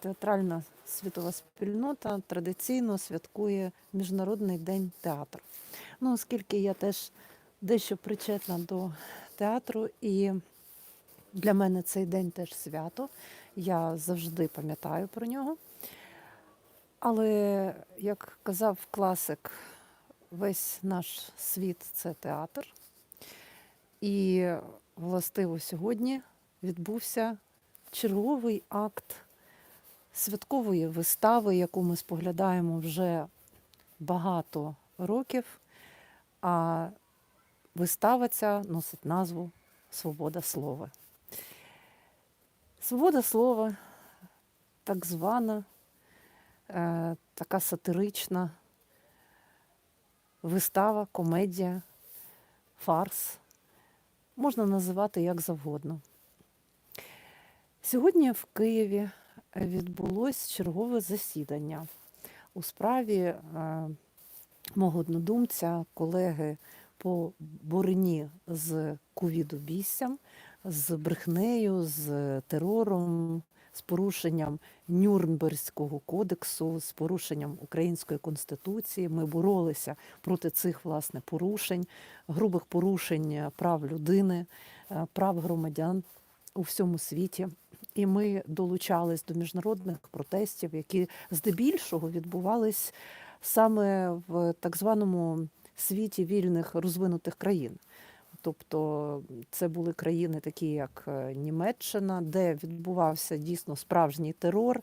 театральна світова спільнота традиційно святкує Міжнародний день театру. Ну, оскільки я теж дещо причетна до театру, і для мене цей день теж свято, я завжди пам'ятаю про нього. Але, як казав класик, весь наш світ це театр. І властиво сьогодні відбувся черговий акт святкової вистави, яку ми споглядаємо вже багато років. А вистава ця носить назву Свобода слова. Свобода слова, так звана, е, така сатирична вистава, комедія, фарс. Можна називати як завгодно. Сьогодні в Києві відбулось чергове засідання у справі е, мого однодумця, колеги по боротьбі з ковідобіссям, з брехнею, з терором, з порушенням Нюрнберзького кодексу, з порушенням української конституції. Ми боролися проти цих власне порушень, грубих порушень прав людини, е, прав громадян у всьому світі. І ми долучались до міжнародних протестів, які здебільшого відбувались саме в так званому світі вільних розвинутих країн. Тобто це були країни, такі як е, Німеччина, де відбувався дійсно справжній терор,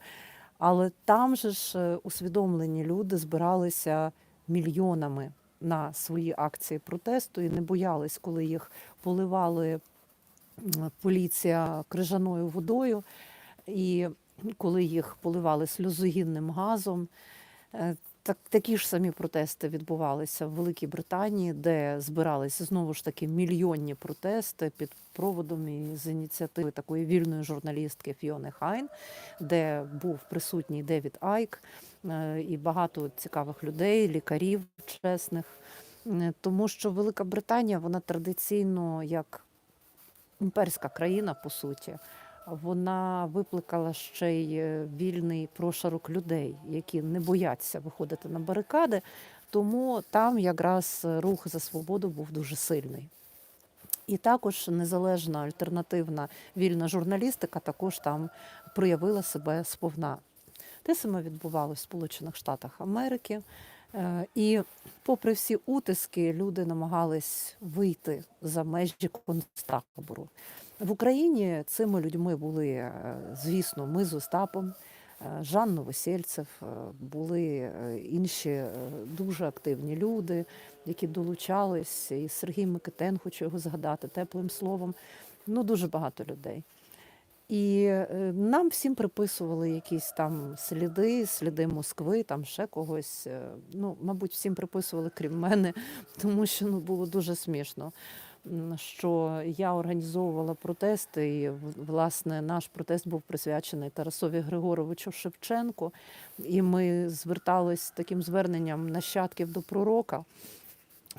але там же ж е, усвідомлені люди збиралися мільйонами на свої акції протесту і не боялись, коли їх поливали поліція крижаною водою, і коли їх поливали сльозогінним газом. Е, Так, такі ж самі протести відбувалися в Великій Британії, де збиралися знову ж таки мільйонні протести під проводом і з ініціативи такої вільної журналістки Фіони Хайн, де був присутній Девід Айк е, і багато цікавих людей, лікарів чесних. Е, Тому що Велика Британія вона традиційно як імперська країна, по суті, вона викликала ще й е, вільний прошарок людей, які не бояться виходити на барикади. Тому там якраз рух за свободу був дуже сильний. І також незалежна альтернативна вільна журналістика також там проявила себе сповна. Те саме відбувалося в Сполучених Штатах Америки. Е, І попри всі утиски, люди намагались вийти за межі концтабору. В Україні цими людьми були, е, звісно, ми з Остапом, е, Жан Новосельцев, були інші дуже активні люди, які долучались, і Сергій Микитен, хочу його згадати теплим словом. Ну, дуже багато людей. І е, нам всім приписували якісь там сліди, сліди Москви, там ще когось. Е, Ну, мабуть, всім приписували, крім мене, тому що ну, було дуже смішно. Що я організовувала протести, і власне наш протест був присвячений Тарасові Григоровичу Шевченку. І ми звертались таким зверненням нащадків до пророка.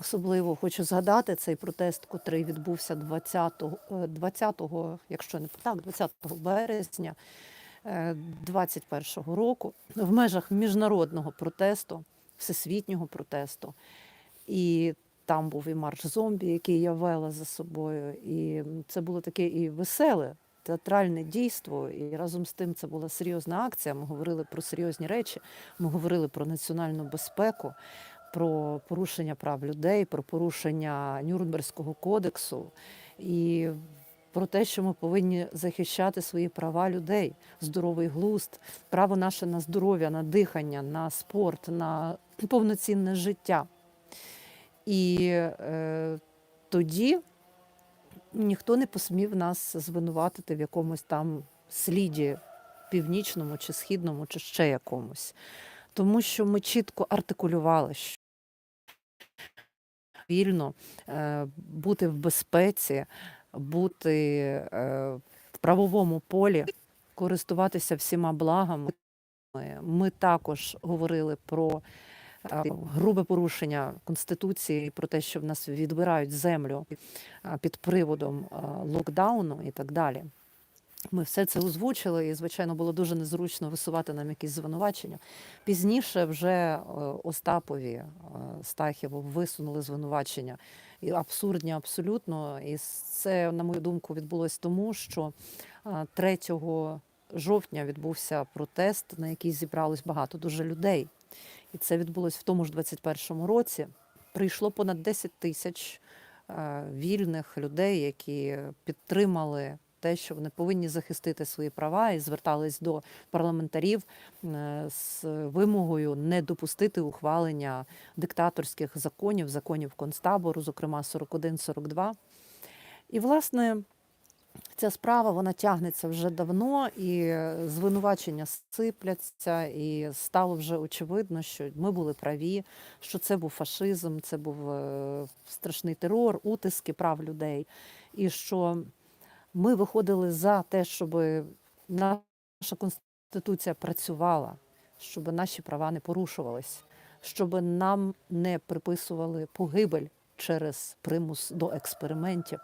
Особливо хочу згадати цей протест, котрий відбувся 20, е, 20 якщо не так, 20 березня е, 21 року в межах міжнародного протесту, всесвітнього протесту. І там був і марш зомбі, який я вела за собою. І це було таке і веселе. Театральне дійство, і разом з тим це була серйозна акція. Ми говорили про серйозні речі. Ми говорили про національну безпеку, про порушення прав людей, про порушення Нюрнберзького кодексу і про те, що ми повинні захищати свої права людей, здоровий глузд, право наше на здоров'я, на дихання, на спорт, на повноцінне життя. І е, тоді ніхто не посмів нас звинуватити в якомусь там сліді північному чи східному, чи ще якомусь. Тому що ми чітко артикулювали, вільно е, бути в безпеці, бути е, в правовому полі, користуватися всіма благами. Ми також говорили про е, грубе порушення конституції, про те, що в нас відбирають землю під приводом локдауну і так далі. Ми все це озвучили, і, звичайно, було дуже незручно висувати нам якісь звинувачення. Пізніше вже е, Остапові е, Стахіву висунули звинувачення і абсурдні абсолютно. І це, на мою думку, відбулось тому, що е, 3 жовтня відбувся протест, на який зібралось багато дуже людей. І це відбулось в тому ж 21-му році. Прийшло понад 10 тисяч е, вільних людей, які підтримали те, що вони повинні захистити свої права, і звертались до парламентарів е, з вимогою не допустити ухвалення диктаторських законів, законів концтабору, зокрема 41-42. І, власне, Ця справа вона тягнеться вже давно, і звинувачення сипляться, і стало вже очевидно, що ми були праві, що це був фашизм, це був е, страшний терор, утиски прав людей, і що ми виходили за те, щоб наша конституція працювала, щоб наші права не порушувались, щоб нам не приписували погибель через примус до експериментів.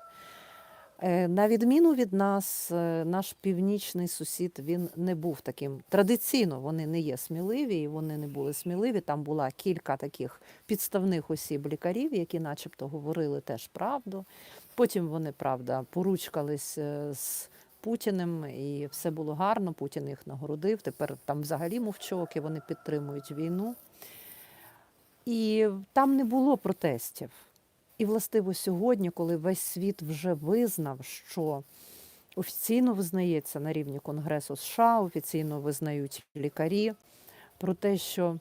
Е, На відміну від нас, е, наш північний сусід він не був таким. Традиційно вони не є сміливі, і вони не були сміливі. Там була кілька таких підставних осіб лікарів, які, начебто, говорили теж правду. Потім вони, правда, поручкались е, з Путіним, і все було гарно. Путін їх нагородив. Тепер там взагалі мовчок, і вони підтримують війну. І там не було протестів. І властиво сьогодні, коли весь світ вже визнав, що офіційно визнається на рівні Конгресу США, офіційно визнають лікарі про те, що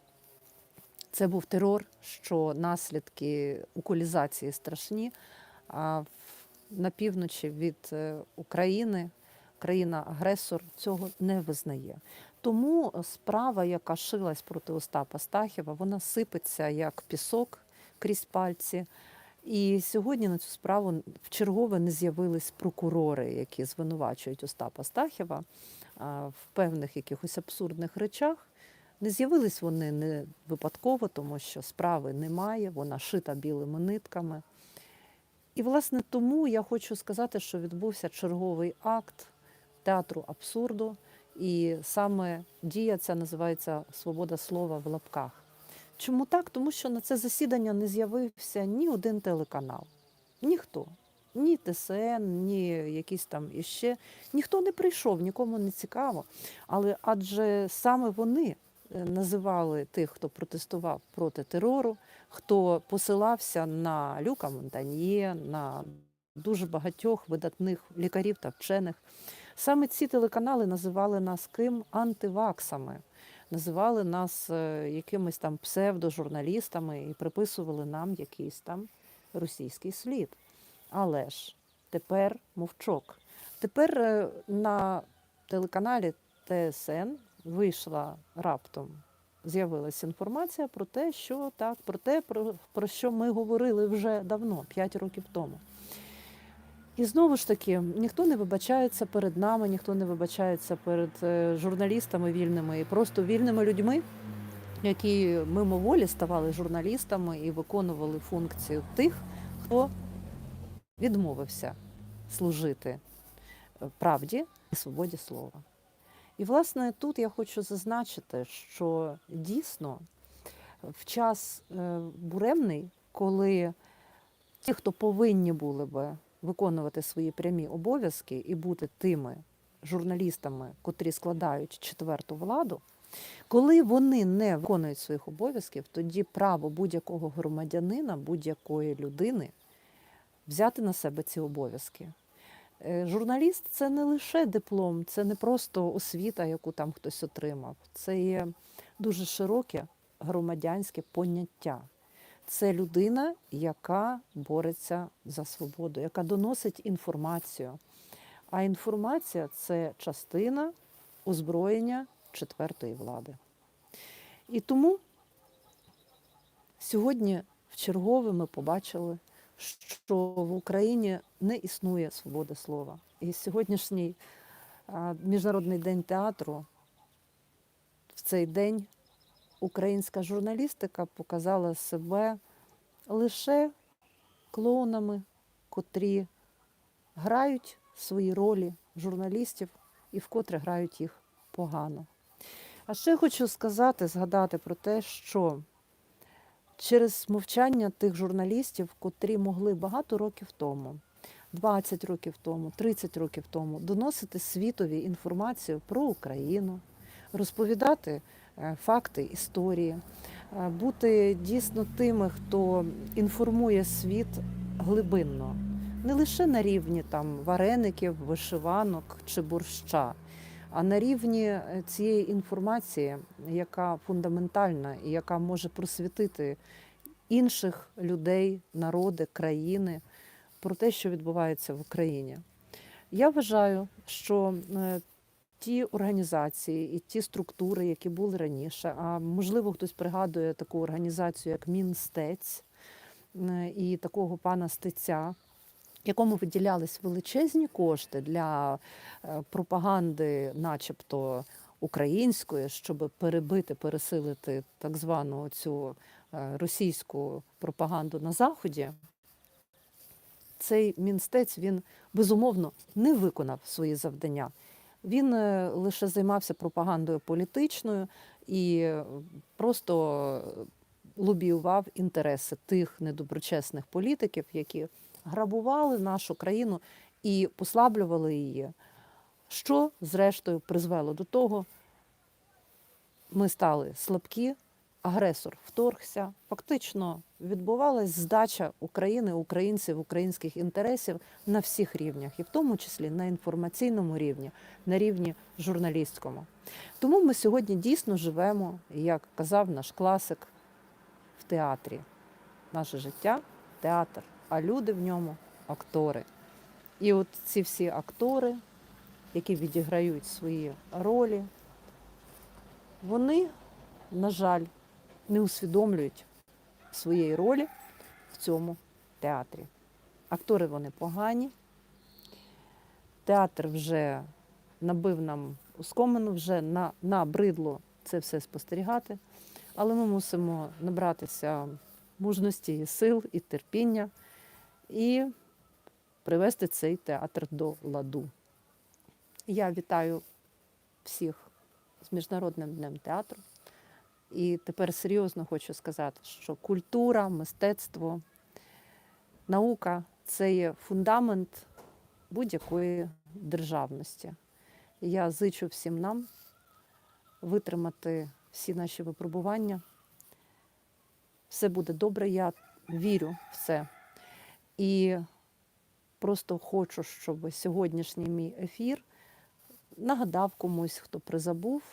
це був терор, що наслідки уколізації страшні. А на півночі від е, України країна-агресор цього не визнає. Тому справа, яка шилась проти Остапа Стахіва, вона сипеться як пісок крізь пальці. І сьогодні на цю справу вчергове не з'явились прокурори, які звинувачують Остапа Стахіва а, в певних якихось абсурдних речах. Не з'явились вони не випадково, тому що справи немає, вона шита білими нитками. І, власне, тому я хочу сказати, що відбувся черговий акт театру абсурду, і саме дія ця називається Свобода слова в лапках. Чому так? Тому що на це засідання не з'явився ні один телеканал, ніхто, ні ТСН, ні якийсь там іще. Ніхто не прийшов, нікому не цікаво. Але адже саме вони е, називали тих, хто протестував проти терору, хто посилався на Люка Монтаньє, на дуже багатьох видатних лікарів та вчених. Саме ці телеканали називали нас ким антиваксами називали нас е, якимись там псевдожурналістами і приписували нам якийсь там російський слід. Але ж тепер мовчок. Тепер е, на телеканалі ТСН вийшла раптом. З'явилася інформація про те, що так, про те, про, про що ми говорили вже давно, 5 років тому. І знову ж таки, ніхто не вибачається перед нами, ніхто не вибачається перед е, журналістами вільними і просто вільними людьми, які мимоволі ставали журналістами і виконували функцію тих, хто відмовився служити е, правді і свободі слова. І, власне, тут я хочу зазначити, що дійсно в час е, буремний, коли ті, хто повинні були би виконувати свої прямі обов'язки і бути тими журналістами, котрі складають четверту владу, коли вони не виконують своїх обов'язків, тоді право будь-якого громадянина, будь-якої людини взяти на себе ці обов'язки. Е, Журналіст це не лише диплом, це не просто освіта, яку там хтось отримав. Це є дуже широке громадянське поняття. Це людина, яка бореться за свободу, яка доносить інформацію. А інформація це частина озброєння четвертої влади. І тому сьогодні вчергове ми побачили, що в Україні не існує свободи слова. І сьогоднішній Міжнародний день театру в цей день українська журналістика показала себе лише клоунами, котрі грають свої ролі журналістів, і вкотре грають їх погано. А ще хочу сказати, згадати про те, що через мовчання тих журналістів, котрі могли багато років тому, 20 років тому, 30 років тому, доносити світові інформацію про Україну, розповідати факти історії, е, бути дійсно тими, хто інформує світ глибинно, не лише на рівні там вареників, вишиванок чи борща, а на рівні е, цієї інформації, яка фундаментальна і яка може просвітити інших людей, народи, країни про те, що відбувається в Україні. Я вважаю, що е, ті організації і ті структури, які були раніше, а можливо, хтось пригадує таку організацію, як Мінстець і такого пана Стеця, якому виділялись величезні кошти для е, пропаганди, начебто української, щоб перебити, пересилити так звану цю е, російську пропаганду на Заході. Цей мінстець він безумовно не виконав свої завдання. Він е, лише займався пропагандою політичною і е, просто лобіював інтереси тих недоброчесних політиків, які грабували нашу країну і послаблювали її, що зрештою призвело до того, ми стали слабкі, агресор вторгся. Фактично відбувалась здача України, українців, українських інтересів на всіх рівнях, і в тому числі на інформаційному рівні, на рівні журналістському. Тому ми сьогодні дійсно живемо, як казав наш класик, в театрі. Наше життя театр, а люди в ньому актори. І от ці всі актори, які відіграють свої ролі, вони, на жаль, не усвідомлюють своєї ролі в цьому театрі. Актори вони погані. Театр вже набив нам оскомину, вже на, набридло це все спостерігати, але ми мусимо набратися мужності, і сил і терпіння і привести цей театр до ладу. Я вітаю всіх з Міжнародним днем театру. І тепер серйозно хочу сказати, що культура, мистецтво, наука це є фундамент будь-якої державності. Я зичу всім нам витримати всі наші випробування. Все буде добре, я вірю в це. І просто хочу, щоб сьогоднішній мій ефір нагадав комусь, хто призабув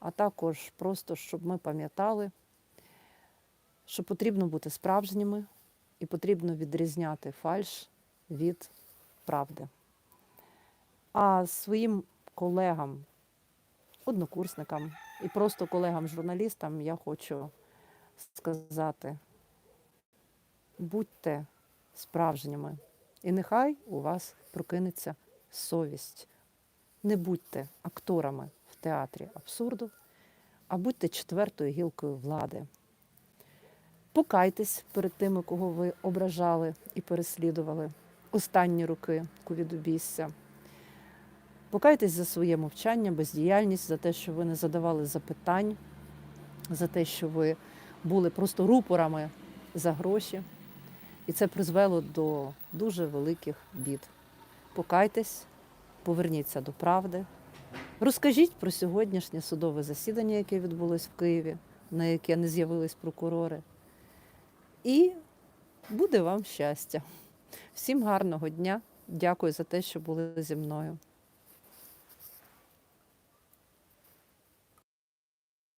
а також просто, щоб ми пам'ятали, що потрібно бути справжніми і потрібно відрізняти фальш від правди. А своїм колегам, однокурсникам і просто колегам-журналістам я хочу сказати: будьте справжніми, і нехай у вас прокинеться совість. Не будьте акторами театрі абсурду, а будьте четвертою гілкою влади. Покайтесь перед тими, кого ви ображали і переслідували останні роки ковідобісся. Покайтесь за своє мовчання, бездіяльність, за те, що ви не задавали запитань, за те, що ви були просто рупорами за гроші. І це призвело до дуже великих бід. Покайтесь, поверніться до правди. Розкажіть про сьогоднішнє судове засідання, яке відбулось в Києві, на яке не з'явились прокурори. І буде вам щастя. Всім гарного дня. Дякую за те, що були зі мною.